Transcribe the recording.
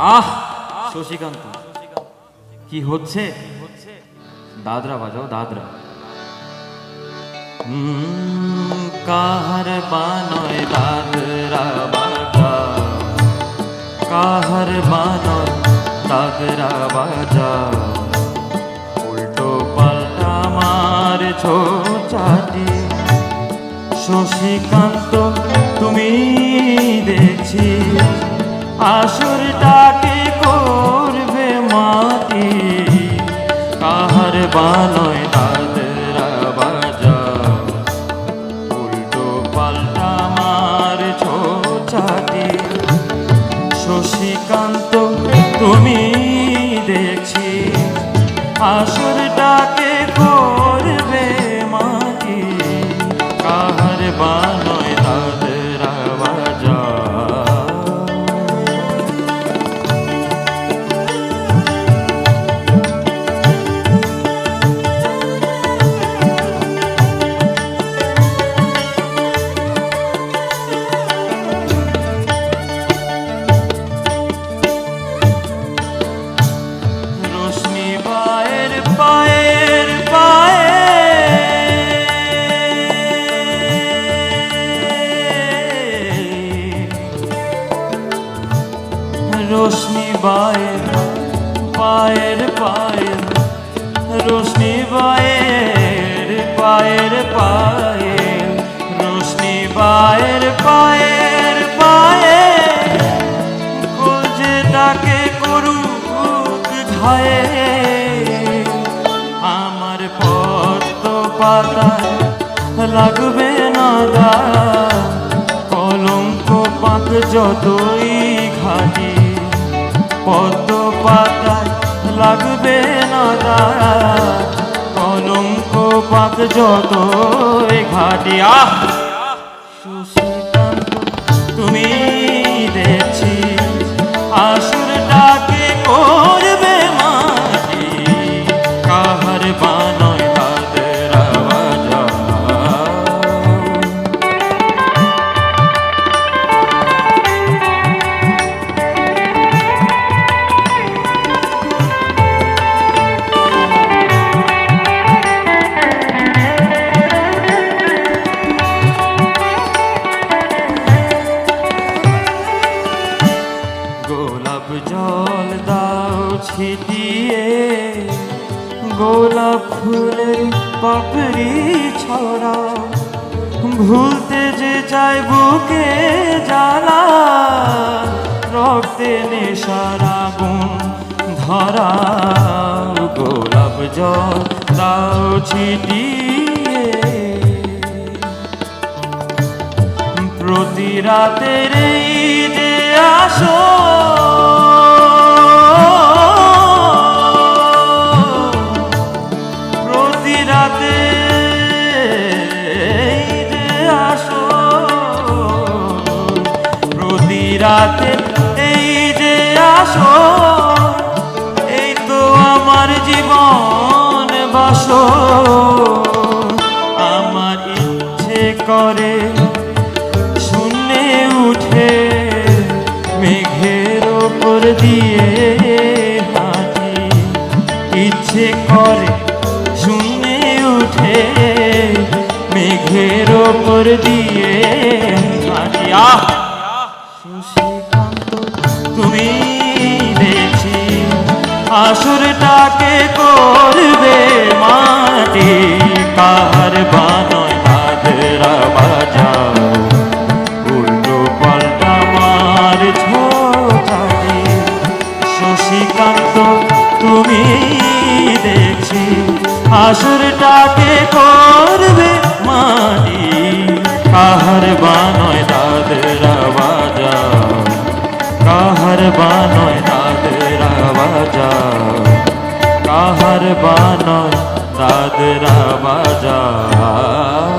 আহ! শশীকান্ত, কি হচ্ছে? দাদরা বাজাও, দাদরা। কাহার বানয় দাদরা বাজা? কাহার বানয় দাদরা বাজা? উল্টো পাল্টা মার ছো চাটি শশীকান্ত, তুমি দেখছি। আসরটাকে করবে মাটি, কাহার বানয় দাদরা বাজা। উল্টো পাল্টা মার ছোচাটি শশীকান্ত, তুমি দেখছি, আসরটাকে করবে রশ্মি পায়ের পায়ের পায়ের রশ্মি পায়ের পায়ের পায়ের রশ্মি পায়ের পায়ের পায়ের খোঁজে তাকে করুক ঘায়ে আমার পদ্ম পাতায় লাগবে না দা কলঙ্ক পাক যতই ঘাটি পদ্ম পাতায় লাগবে না তারা কলঙ্ক পাক যতই ঘাটি দাও ছিটিয়ে গোলাপ ফুলের পাপড়ি ছড়া। ভুলতে যে চাই বুকে জ্বালা, রক্তে নেশার আগুন ধরা। গোলাপ জল দাও ছিটিয়ে। প্রতি রাতের এই যে আসো রাতে এই যে আসো, এই তো আমার জীবন বাসো। আমার ইচ্ছে করে শুনে উঠে মেঘের ওপর দিয়ে হাঁটি। ইচ্ছে করে শূন্যে উঠে মেঘের ওপর দিয়ে আসরটাকে করবে বাজাও কাহার বানয় দাদরা বাজাও